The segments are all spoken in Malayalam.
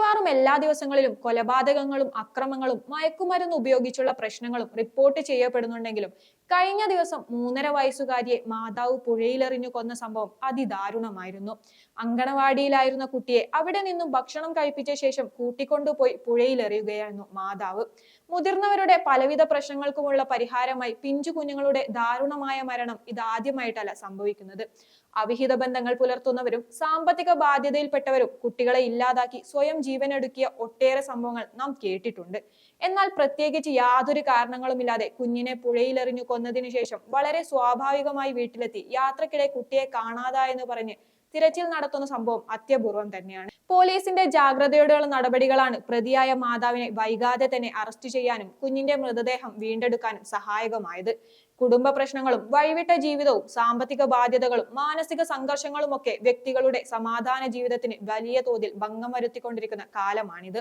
മിക്കവാറും എല്ലാ ദിവസങ്ങളിലും കൊലപാതകങ്ങളും അക്രമങ്ങളും മയക്കുമരുന്ന് ഉപയോഗിച്ചുള്ള പ്രശ്നങ്ങളും റിപ്പോർട്ട് ചെയ്യപ്പെടുന്നുണ്ടെങ്കിലും കഴിഞ്ഞ ദിവസം മൂന്നര വയസ്സുകാരിയെ മാതാവ് പുഴയിലെറിഞ്ഞു കൊന്ന സംഭവം അതിദാരുണമായിരുന്നു. അങ്കണവാടിയിലായിരുന്ന കുട്ടിയെ അവിടെ നിന്നും ഭക്ഷണം കഴിപ്പിച്ച ശേഷം കൂട്ടിക്കൊണ്ടുപോയി പുഴയിലെറിയുകയായിരുന്നു മാതാവ്. മുതിർന്നവരുടെ പലവിധ പ്രശ്നങ്ങൾക്കുമുള്ള പരിഹാരമായി പിഞ്ചു കുഞ്ഞുങ്ങളുടെ ദാരുണമായ മരണം ഇതാദ്യമായിട്ടല്ല സംഭവിക്കുന്നത്. അവിഹിത ബന്ധങ്ങൾ പുലർത്തുന്നവരും സാമ്പത്തിക ബാധ്യതയിൽപ്പെട്ടവരും കുട്ടികളെ ഇല്ലാതാക്കി സ്വയം ജീവനെടുക്കിയ ഒട്ടേറെ സംഭവങ്ങൾ നാം കേട്ടിട്ടുണ്ട്. എന്നാൽ പ്രത്യേകിച്ച് യാതൊരു കാരണങ്ങളുമില്ലാതെ കുഞ്ഞിനെ പുഴയിലെറിഞ്ഞു കൊന്നതിനു ശേഷം വളരെ സ്വാഭാവികമായി വീട്ടിലെത്തി. യാത്രക്കിടെ കുട്ടിയെ കാണാതായെന്ന് പറഞ്ഞ് തിരച്ചിൽ നടത്തുന്ന സംഭവം അത്യപൂർവം തന്നെയാണ്. പോലീസിന്റെ ജാഗ്രതയോടെയുള്ള നടപടികളാണ് പ്രതിയായ മാതാവിനെ വൈകാതെ തന്നെ അറസ്റ്റ് ചെയ്യാനും കുഞ്ഞിന്റെ മൃതദേഹം വീണ്ടെടുക്കാനും സഹായകമായത്. കുടുംബ പ്രശ്നങ്ങളും വഴിവിട്ട ജീവിതവും സാമ്പത്തിക ബാധ്യതകളും മാനസിക സംഘർഷങ്ങളും ഒക്കെ വ്യക്തികളുടെ സമാധാന ജീവിതത്തിന് വലിയ തോതിൽ ഭംഗം വരുത്തിക്കൊണ്ടിരിക്കുന്ന കാലമാണിത്.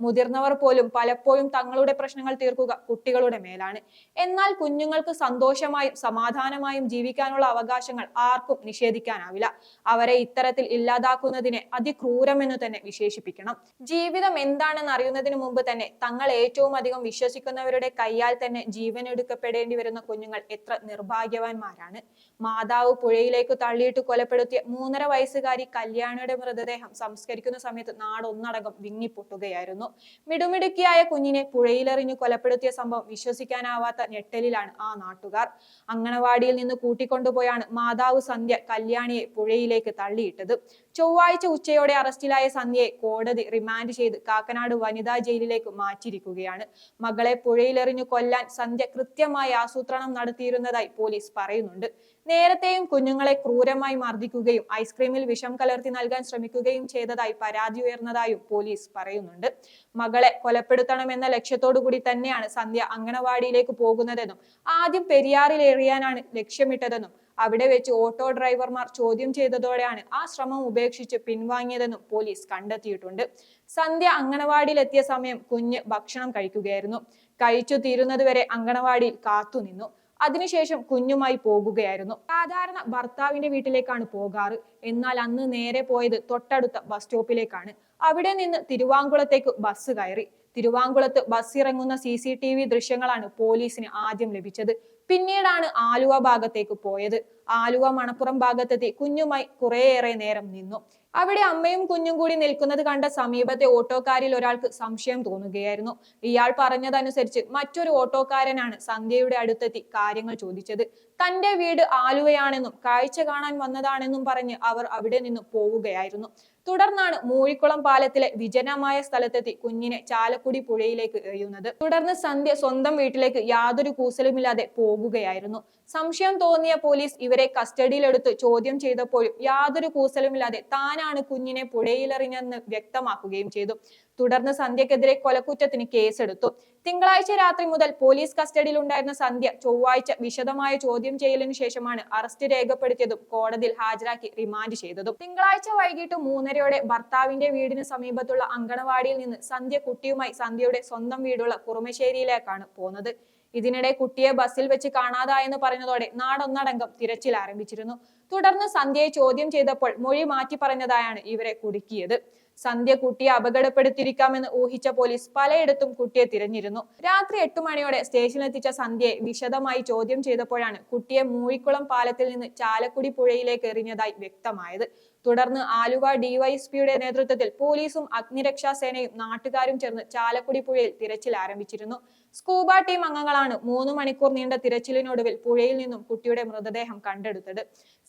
മുതിർന്നവർ പോലും പലപ്പോഴും തങ്ങളുടെ പ്രശ്നങ്ങൾ തീർക്കുക കുട്ടികളുടെ മേലാണ്. എന്നാൽ കുഞ്ഞുങ്ങൾക്ക് സന്തോഷമായും സമാധാനമായും ജീവിക്കാനുള്ള അവകാശങ്ങൾ ആർക്കും നിഷേധിക്കാനാവില്ല. അവരെ ഇത്തരത്തിൽ ഇല്ലാതാക്കുന്നതിനെ അതിക്രൂരമെന്ന് തന്നെ വിശേഷിപ്പിക്കണം. ജീവിതം എന്താണെന്ന് അറിയുന്നതിന് മുമ്പ് തന്നെ തങ്ങൾ ഏറ്റവും അധികം വിശ്വസിക്കുന്നവരുടെ കൈയാൽ തന്നെ ജീവനെടുക്കപ്പെടേണ്ടി വരുന്ന കുഞ്ഞുങ്ങൾ എത്ര നിർഭാഗ്യവാന്മാരാണ്. മാതാവ് പുഴയിലേക്ക് തള്ളിയിട്ട് കൊലപ്പെടുത്തിയ മൂന്നര വയസ്സുകാരി കല്യാണിയുടെ മൃതദേഹം സംസ്കരിക്കുന്ന സമയത്ത് നാടൊന്നടങ്കം വിങ്ങിപ്പൊട്ടുകയായിരുന്നു. മിടുമിടുക്കിയായ കുഞ്ഞിനെ പുഴയിലെറിഞ്ഞു കൊലപ്പെടുത്തിയ സംഭവം വിശ്വസിക്കാനാവാത്ത ഞെട്ടലിലാണ് ആ നാട്ടുകാർ. അങ്കണവാടിയിൽ നിന്ന് കൂട്ടിക്കൊണ്ടുപോയാണ് മാതാവ് സന്ധ്യ കല്യാണിയെ പുഴയിലേക്ക് തള്ളിയിട്ടത്. ചൊവ്വാഴ്ച ഉച്ചയോടെ അറസ്റ്റിലായ സന്ധ്യയെ കോടതി റിമാൻഡ് ചെയ്ത് കാക്കനാട് വനിതാ ജയിലിലേക്ക് മാറ്റിയിരിക്കുകയാണ്. മകളെ പുഴയിലെറിഞ്ഞു കൊല്ലാൻ സന്ധ്യ കൃത്യമായി ആസൂത്രണം നടത്തിയിരുന്നതായി പോലീസ് പറയുന്നുണ്ട്. നേരത്തെയും കുഞ്ഞുങ്ങളെ ക്രൂരമായി മർദ്ദിക്കുകയും ഐസ്ക്രീമിൽ വിഷം കലർത്തി നൽകാൻ ശ്രമിക്കുകയും ചെയ്തതായി പരാതി ഉയർന്നതായും പോലീസ് പറയുന്നുണ്ട്. മകളെ കൊലപ്പെടുത്തണമെന്ന ലക്ഷ്യത്തോടു കൂടി തന്നെയാണ് സന്ധ്യ അങ്കണവാടിയിലേക്ക് പോകുന്നതെന്നും ആദ്യം പെരിയാറിൽ എറിയാനാണ് ലക്ഷ്യമിട്ടതെന്നും അവിടെ വെച്ച് ഓട്ടോ ഡ്രൈവർമാർ ചോദ്യം ചെയ്തതോടെയാണ് ആ ശ്രമം ഉപേക്ഷിച്ച് പിൻവാങ്ങിയതെന്നും പോലീസ് കണ്ടെത്തിയിട്ടുണ്ട്. സന്ധ്യ അങ്കണവാടിയിൽ എത്തിയ സമയം കുഞ്ഞ് ഭക്ഷണം കഴിക്കുകയായിരുന്നു. കഴിച്ചു തീരുന്നതുവരെ അങ്കണവാടിയിൽ കാത്തുനിന്നു അതിനുശേഷം കുഞ്ഞുമായി പോകുകയായിരുന്നു. സാധാരണ ഭർത്താവിന്റെ വീട്ടിലേക്കാണ് പോകാറ്. എന്നാൽ അന്ന് നേരെ പോയത് തൊട്ടടുത്ത ബസ് സ്റ്റോപ്പിലേക്കാണ്. അവിടെ നിന്ന് തിരുവാങ്കുളത്തേക്ക് ബസ് കയറി. തിരുവാങ്കുളത്ത് ബസ് ഇറങ്ങുന്ന സി സി ടി വി ദൃശ്യങ്ങളാണ് പോലീസിന് ആദ്യം ലഭിച്ചത്. പിന്നീടാണ് ആലുവ ഭാഗത്തേക്ക് പോയത്. ആലുവ മണപ്പുറം ഭാഗത്തെത്തി കുഞ്ഞുമായി കുറേയേറെ നേരം നിന്നു. അവിടെ അമ്മയും കുഞ്ഞും കൂടി നിൽക്കുന്നത് കണ്ട സമീപത്തെ ഓട്ടോക്കാരിൽ ഒരാൾക്ക് സംശയം തോന്നുകയായിരുന്നു. ഇയാൾ പറഞ്ഞതനുസരിച്ച് മറ്റൊരു ഓട്ടോക്കാരനാണ് സന്ധ്യയുടെ അടുത്തെത്തി കാര്യങ്ങൾ ചോദിച്ചത്. തന്റെ വീട് ആലുവയാണെന്നും കാഴ്ച കാണാൻ വന്നതാണെന്നും പറഞ്ഞ് അവർ അവിടെ നിന്ന് പോവുകയായിരുന്നു. തുടർന്നാണ് മൂഴിക്കുളം പാലത്തിലെ വിജനമായ സ്ഥലത്തെത്തി കുഞ്ഞിനെ ചാലക്കുടി പുഴയിലേക്ക് എറിയുന്നത്. തുടർന്ന് സന്ധ്യ സ്വന്തം വീട്ടിലേക്ക് യാതൊരു കൂസലുമില്ലാതെ പോകുകയായിരുന്നു. സംശയം തോന്നിയ പോലീസ് ഇവരെ കസ്റ്റഡിയിലെടുത്ത് ചോദ്യം ചെയ്തപ്പോഴും യാതൊരു കൂസലുമില്ലാതെ താനാണ് കുഞ്ഞിനെ പുഴയിലെറിഞ്ഞെന്ന് വ്യക്തമാക്കുകയും ചെയ്തു. തുടർന്ന് സന്ധ്യക്കെതിരെ കൊലക്കുറ്റത്തിന് കേസെടുത്തു. തിങ്കളാഴ്ച രാത്രി മുതൽ പോലീസ് കസ്റ്റഡിയിൽ ഉണ്ടായിരുന്ന സന്ധ്യ ചൊവ്വാഴ്ച വിശദമായ ചോദ്യം ചെയ്യലിനു ശേഷമാണ് അറസ്റ്റ് രേഖപ്പെടുത്തിയതും കോടതിയിൽ ഹാജരാക്കി റിമാൻഡ് ചെയ്തതും. തിങ്കളാഴ്ച വൈകിട്ട് മൂന്നരയോടെ ഭർത്താവിന്റെ വീടിന് സമീപത്തുള്ള അങ്കണവാടിയിൽ നിന്ന് സന്ധ്യ കുട്ടിയുമായി സന്ധ്യയുടെ സ്വന്തം വീടുള്ള കുറുമശ്ശേരിയിലേക്കാണ് പോകുന്നത് ഇതിനിടെ കുട്ടിയെ ബസ്സിൽ വെച്ച് കാണാതായെന്ന് പറഞ്ഞതോടെ നാടൊന്നടങ്കം തിരച്ചിൽ ആരംഭിച്ചിരുന്നു. തുടർന്ന് സന്ധ്യയെ ചോദ്യം ചെയ്തപ്പോൾ മൊഴി മാറ്റി പറഞ്ഞതായാണ് ഇവരെ കുടുക്കിയത്. സന്ധ്യ കുട്ടിയെ അപകടപ്പെടുത്തിയിരിക്കാമെന്ന് ഊഹിച്ച പോലീസ് പലയിടത്തും കുട്ടിയെ തിരഞ്ഞിരുന്നു. രാത്രി എട്ടു മണിയോടെ സ്റ്റേഷനിലെത്തിച്ച സന്ധ്യയെ വിശദമായി ചോദ്യം ചെയ്തപ്പോഴാണ് കുട്ടിയെ മൂഴിക്കുളം പാലത്തിൽ നിന്ന് ചാലക്കുടി പുഴയിലേക്ക് എറിഞ്ഞതായി വ്യക്തമായത്. തുടർന്ന് ആലുവ ഡിവൈഎസ്പിയുടെ നേതൃത്വത്തിൽ പോലീസും അഗ്നിരക്ഷാ സേനയും നാട്ടുകാരും ചേർന്ന് ചാലക്കുടി പുഴയിൽ തിരച്ചിൽ ആരംഭിച്ചിരുന്നു. സ്കൂബ ടീം അംഗങ്ങളാണ് മൂന്ന് മണിക്കൂർ നീണ്ട തിരച്ചിലിനൊടുവിൽ പുഴയിൽ നിന്നും കുട്ടിയുടെ മൃതദേഹം കണ്ടെടുത്തത്.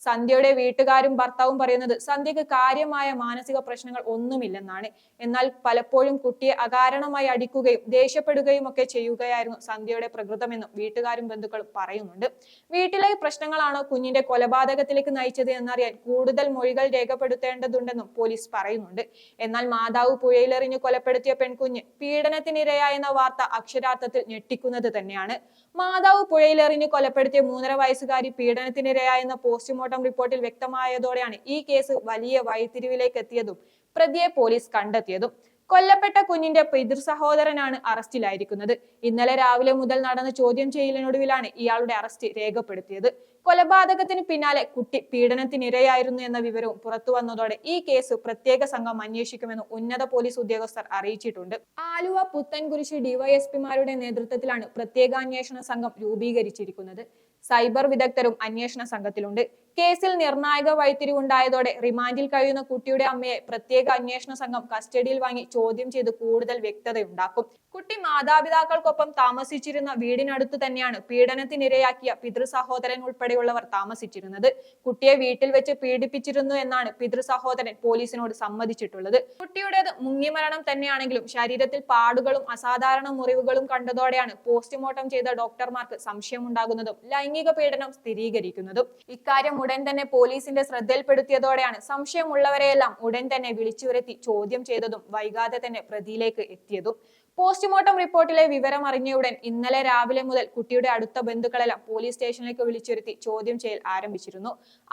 സന്ധ്യയുടെ വീട്ടുകാരും ഭർത്താവും പറയുന്നത് സന്ധ്യക്ക് കാര്യമായ മാനസിക പ്രശ്നങ്ങൾ ഒന്നുമില്ലെന്നാണ്. എന്നാൽ പലപ്പോഴും കുട്ടിയെ അകാരണമായി അടിക്കുകയും ദേഷ്യപ്പെടുകയും ഒക്കെ ചെയ്യുകയായിരുന്നു സന്ധ്യയുടെ പ്രകൃതമെന്നും വീട്ടുകാരും ബന്ധുക്കളും പറയുന്നുണ്ട്. വീട്ടിലെ പ്രശ്നങ്ങളാണോ കുഞ്ഞിന്റെ കൊലപാതകത്തിലേക്ക് നയിച്ചത് എന്നറിയാൻ കൂടുതൽ മൊഴികൾ രേഖപ്പെടുത്തേണ്ടതുണ്ടെന്നും പോലീസ് പറയുന്നുണ്ട്. എന്നാൽ മാതാവ് പുഴയിലെറിഞ്ഞ് കൊലപ്പെടുത്തിയ പെൺകുഞ്ഞ് പീഡനത്തിനിരയായെന്ന വാർത്ത അക്ഷരാർത്ഥത്തിൽ ഞെട്ടിക്കുന്നത് തന്നെയാണ്. മാതാവ് പുഴയിലെറിഞ്ഞ് കൊലപ്പെടുത്തിയ മൂന്നര വയസ്സുകാരി പീഡനത്തിനിരയായെന്ന പോസ്റ്റ്മോർട്ടം റിപ്പോർട്ടിൽ വ്യക്തമായതോടെയാണ് ഈ കേസ് വലിയ വഴിത്തിരിവിലേക്ക് എത്തിയതും പ്രതിയെ പോലീസ് കണ്ടെത്തിയതും. കൊല്ലപ്പെട്ട കുഞ്ഞിന്റെ പിതൃ സഹോദരനാണ് അറസ്റ്റിലായിരിക്കുന്നത്. ഇന്നലെ രാവിലെ മുതൽ നടന്ന ചോദ്യം ചെയ്യലിനൊടുവിലാണ് ഇയാളുടെ അറസ്റ്റ് രേഖപ്പെടുത്തിയത്. കൊലപാതകത്തിന് പിന്നാലെ കുട്ടി പീഡനത്തിനിരയായിരുന്നു എന്ന വിവരവും പുറത്തു വന്നതോടെ ഈ കേസ് പ്രത്യേക സംഘം അന്വേഷിക്കുമെന്ന് ഉന്നത പോലീസ് ഉദ്യോഗസ്ഥർ അറിയിച്ചിട്ടുണ്ട്. ആലുവ പുത്തൻകുരിശ് ഡിവൈഎസ്പിമാരുടെ നേതൃത്വത്തിലാണ് പ്രത്യേക അന്വേഷണ സംഘം രൂപീകരിച്ചിരിക്കുന്നത്. സൈബർ വിദഗ്ധരും അന്വേഷണ സംഘത്തിലുണ്ട്. കേസിൽ നിർണായക വഴിത്തിരിവുണ്ടായതോടെ റിമാൻഡിൽ കഴിയുന്ന കുട്ടിയുടെ അമ്മയെ പ്രത്യേക അന്വേഷണ സംഘം കസ്റ്റഡിയിൽ വാങ്ങി ചോദ്യം ചെയ്ത് കൂടുതൽ വ്യക്തതയുണ്ടാക്കും. കുട്ടി മാതാപിതാക്കൾക്കൊപ്പം താമസിച്ചിരുന്ന വീടിനടുത്ത് തന്നെയാണ് പീഡനത്തിനിരയാക്കിയ പിതൃ സഹോദരൻ ഉൾപ്പെടെയുള്ളവർ താമസിച്ചിരുന്നത്. കുട്ടിയെ വീട്ടിൽ വെച്ച് പീഡിപ്പിച്ചിരുന്നു എന്നാണ് പിതൃ സഹോദരൻ പോലീസിനോട് സമ്മതിച്ചിട്ടുള്ളത്. കുട്ടിയുടേത് മുങ്ങിമരണം തന്നെയാണെങ്കിലും ശരീരത്തിൽ പാടുകളും അസാധാരണ മുറിവുകളും കണ്ടതോടെയാണ് പോസ്റ്റ്മോർട്ടം ചെയ്ത ഡോക്ടർമാർക്ക് സംശയമുണ്ടാകുന്നതും ലൈംഗിക പീഡനം സ്ഥിരീകരിക്കുന്നതും. ഇക്കാര്യം ഉടൻ തന്നെ പോലീസിന്റെ ശ്രദ്ധയിൽപ്പെടുത്തിയതോടെയാണ് സംശയമുള്ളവരെയെല്ലാം ഉടൻ തന്നെ വിളിച്ചു വരുത്തി ചോദ്യം ചെയ്തതും വൈകാതെ തന്നെ പ്രതിയിലേക്ക് എത്തിയതും. പോസ്റ്റ്മോർട്ടം റിപ്പോർട്ടിലെ വിവരം അറിഞ്ഞയുടൻ ഇന്നലെ രാവിലെ മുതൽ കുട്ടിയുടെ അടുത്ത ബന്ധുക്കളെല്ലാം പോലീസ് സ്റ്റേഷനിലേക്ക് വിളിച്ചുവരുത്തി ചോദ്യം ചെയ്യൽ ആരംഭിച്ചിരുന്നു.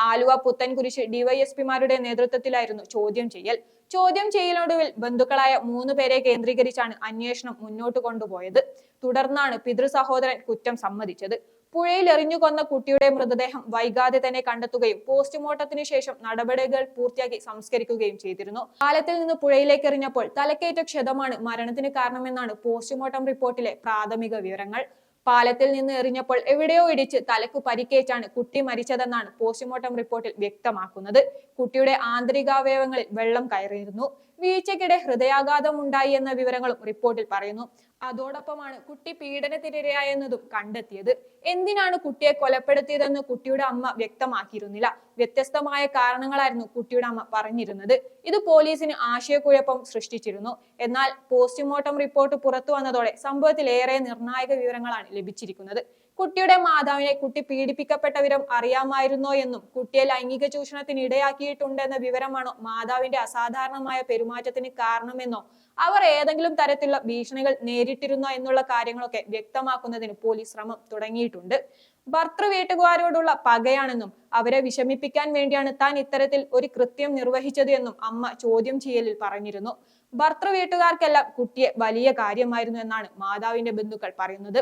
ആലുവ പുത്തൻകുരിശ് ഡിവൈഎസ്പിമാരുടെ നേതൃത്വത്തിലായിരുന്നു ചോദ്യം ചെയ്യൽ. ചോദ്യം ചെയ്യലൊടുവിൽ ബന്ധുക്കളായ മൂന്ന് പേരെ കേന്ദ്രീകരിച്ചാണ് അന്വേഷണം മുന്നോട്ട് കൊണ്ടുപോയത്. തുടർന്നാണ് പിതൃ സഹോദരൻ കുറ്റം സമ്മതിച്ചത്. പുഴയിൽ എറിഞ്ഞു കൊന്ന കുട്ടിയുടെ മൃതദേഹം വൈകാതെ തന്നെ കണ്ടെത്തുകയും പോസ്റ്റ്മോർട്ടത്തിന് ശേഷം നടപടികൾ പൂർത്തിയാക്കി സംസ്കരിക്കുകയും ചെയ്തിരുന്നു. കാലത്തിൽ നിന്ന് പുഴയിലേക്ക് എറിഞ്ഞപ്പോൾ തലക്കേറ്റ ക്ഷതമാണ് മരണത്തിന് കാരണമെന്നാണ് പോസ്റ്റ്മോർട്ടം റിപ്പോർട്ടിലെ പ്രാഥമിക വിവരങ്ങൾ. പാലത്തിൽ നിന്ന് എറിഞ്ഞപ്പോൾ എവിടെയോ ഇടിച്ച് തലക്ക് പരിക്കേറ്റാണ് കുട്ടി മരിച്ചതെന്നാണ് പോസ്റ്റ്മോർട്ടം റിപ്പോർട്ടിൽ വ്യക്തമാക്കുന്നത്. കുട്ടിയുടെ ആന്തരികാവയവങ്ങളിൽ വെള്ളം കയറിയിരുന്നു. വീഴ്ചയ്ക്കിടെ ഹൃദയാഘാതം ഉണ്ടായി എന്ന വിവരങ്ങളും റിപ്പോർട്ടിൽ പറയുന്നു. അതോടൊപ്പമാണ് കുട്ടി പീഡനത്തിനിരയായെന്നതും കണ്ടെത്തിയത്. എന്തിനാണ് കുട്ടിയെ കൊലപ്പെടുത്തിയതെന്ന് കുട്ടിയുടെ അമ്മ വ്യക്തമാക്കിയിരുന്നില്ല. വ്യത്യസ്തമായ കാരണങ്ങളായിരുന്നു കുട്ടിയുടെ അമ്മ പറഞ്ഞിരുന്നത്. ഇത് പോലീസിന് ആശയക്കുഴപ്പം സൃഷ്ടിച്ചിരുന്നു. എന്നാൽ പോസ്റ്റ്മോർട്ടം റിപ്പോർട്ട് പുറത്തു വന്നതോടെ സംഭവത്തിൽ ഏറെ നിർണായക വിവരങ്ങളാണ് ലഭിച്ചിരിക്കുന്നത്. കുട്ടിയുടെ മാതാവിനെ കുട്ടി പീഡിപ്പിക്കപ്പെട്ട വിവരം അറിയാമായിരുന്നോ എന്നും കുട്ടിയെ ലൈംഗിക ചൂഷണത്തിന് ഇടയാക്കിയിട്ടുണ്ടെന്ന വിവരമാണോ മാതാവിന്റെ അസാധാരണമായ പെരുമാറ്റത്തിന് കാരണമെന്നോ അവർ ഏതെങ്കിലും തരത്തിലുള്ള ഭീഷണികൾ നേരിട്ടിരുന്നോ എന്നുള്ള കാര്യങ്ങളൊക്കെ വ്യക്തമാക്കുന്നതിന് പോലീസ് ശ്രമം തുടങ്ങിയിട്ടുണ്ട്. ഭർത്തൃ വീട്ടുകാരോടുള്ള പകയാണെന്നും അവരെ വിഷമിപ്പിക്കാൻ വേണ്ടിയാണ് താൻ ഇത്തരത്തിൽ ഒരു കൃത്യം നിർവഹിച്ചത് എന്നും അമ്മ ചോദ്യം ചെയ്യലിൽ പറഞ്ഞിരുന്നു. ഭർത്തൃ വീട്ടുകാർക്കെല്ലാം കുട്ടിയെ വലിയ കാര്യമായിരുന്നു എന്നാണ് മാതാവിന്റെ ബന്ധുക്കൾ പറയുന്നത്.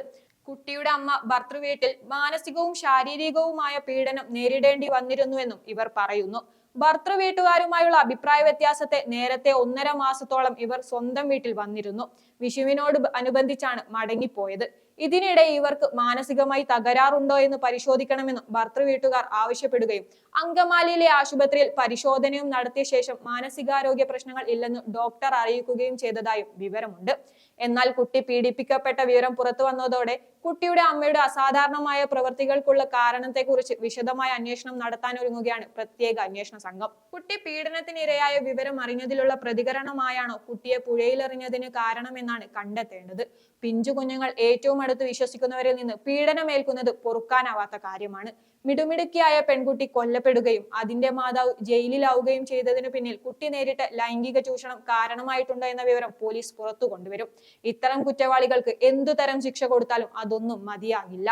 കുട്ടിയുടെ അമ്മ ഭർത്തൃവീട്ടിൽ മാനസികവും ശാരീരികവുമായ പീഡനം നേരിടേണ്ടി വന്നിരുന്നുവെന്നും ഇവർ പറയുന്നു. ഭർത്തൃവീട്ടുകാരുമായുള്ള അഭിപ്രായ വ്യത്യാസത്തെ നേരത്തെ ഒന്നര മാസത്തോളം ഇവർ സ്വന്തം വീട്ടിൽ വന്നിരുന്നു. വിഷുവിനോട് അനുബന്ധിച്ചാണ് മടങ്ങിപ്പോയത്. ഇതിനിടെ ഇവർക്ക് മാനസികമായി തകരാറുണ്ടോ എന്ന് പരിശോധിക്കണമെന്നും ഭർത്തൃവീട്ടുകാർ ആവശ്യപ്പെടുകയും അങ്കമാലിയിലെ ആശുപത്രിയിൽ പരിശോധനയും നടത്തിയ ശേഷം മാനസികാരോഗ്യ പ്രശ്നങ്ങൾ ഇല്ലെന്ന് ഡോക്ടർ അറിയിക്കുകയും ചെയ്തതായും വിവരമുണ്ട്. എന്നാൽ കുട്ടി പീഡിപ്പിക്കപ്പെട്ട വിവരം പുറത്തു വന്നതോടെ കുട്ടിയുടെ അമ്മയുടെ അസാധാരണമായ പ്രവൃത്തികൾക്കുള്ള കാരണത്തെക്കുറിച്ച് വിശദമായ അന്വേഷണം നടത്താൻ ഒരുങ്ങുകയാണ് പ്രത്യേക അന്വേഷണ സംഘം. കുട്ടി പീഡനത്തിനിരയായ വിവരം അറിഞ്ഞതിലുള്ള പ്രതികരണമായാണോ കുട്ടിയെ പുഴയിലെറിഞ്ഞതിന് കാരണമെന്നാണ് കണ്ടെത്തേണ്ടത്. പിഞ്ചു കുഞ്ഞുങ്ങൾ ഏറ്റവും അടുത്ത് വിശ്വസിക്കുന്നവരിൽ നിന്ന് പീഡനമേൽക്കുന്നത് പൊറുക്കാനാവാത്ത കാര്യമാണ്. മിടുമിടുക്കിയായ പെൺകുട്ടി കൊല്ലപ്പെടുകയും അതിന്റെ മാതാവ് ജയിലിലാവുകയും ചെയ്തതിനു പിന്നിൽ കുട്ടി നേരിട്ട ലൈംഗിക ചൂഷണം കാരണമായിട്ടുണ്ടോ എന്ന വിവരം പോലീസ് പുറത്തു കൊണ്ടുവരും. ഇത്തരം കുറ്റവാളികൾക്ക് എന്തുതരം ശിക്ഷ കൊടുത്താലും അതൊന്നും മതിയാകില്ല.